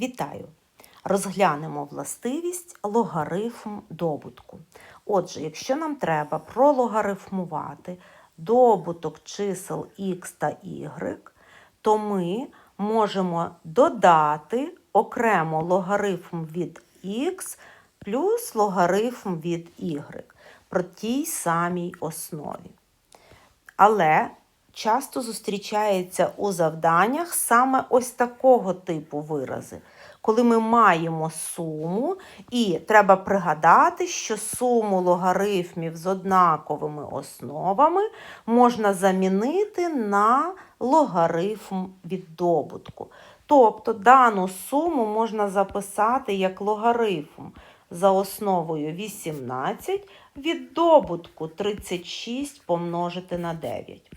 Вітаю! Розглянемо властивість логарифм добутку. Отже, якщо нам треба прологарифмувати добуток чисел х та y, то ми можемо додати окремо логарифм від х плюс логарифм від y при тій самій основі. Але часто зустрічається у завданнях саме ось такого типу вирази, коли ми маємо суму, і треба пригадати, що суму логарифмів з однаковими основами можна замінити на логарифм від добутку. Тобто дану суму можна записати як логарифм за основою 18 від добутку 36 помножити на 9.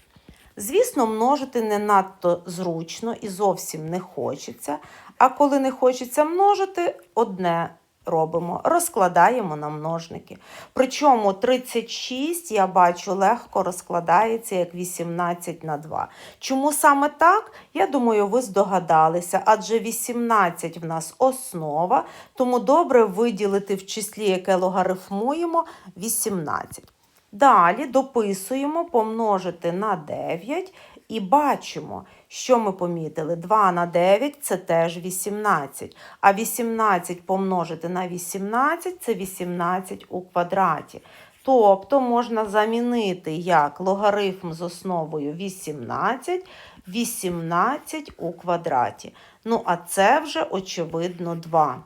Звісно, множити не надто зручно і зовсім не хочеться. А коли не хочеться множити, одне робимо, розкладаємо на множники. Причому 36, я бачу, легко розкладається як 18 на 2. Чому саме так? Я думаю, ви здогадалися, адже 18 в нас основа, тому добре виділити в числі, яке логарифмуємо, 18. Далі дописуємо помножити на 9 і бачимо, що ми помітили. 2 на 9 це теж 18. А 18 помножити на 18 це 18 у квадраті. Тобто можна замінити як логарифм з основою 18, 18 у квадраті. Ну, а це вже очевидно 2.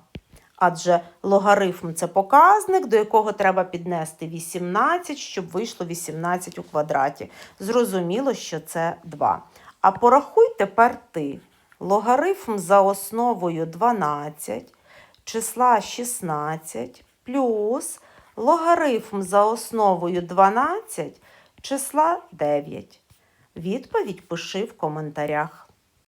Адже логарифм це показник, до якого треба піднести 18, щоб вийшло 18 у квадраті. Зрозуміло, що це 2. А порахуй тепер ти. Логарифм за основою 12, числа 16, плюс логарифм за основою 12, числа 9. Відповідь пиши в коментарях.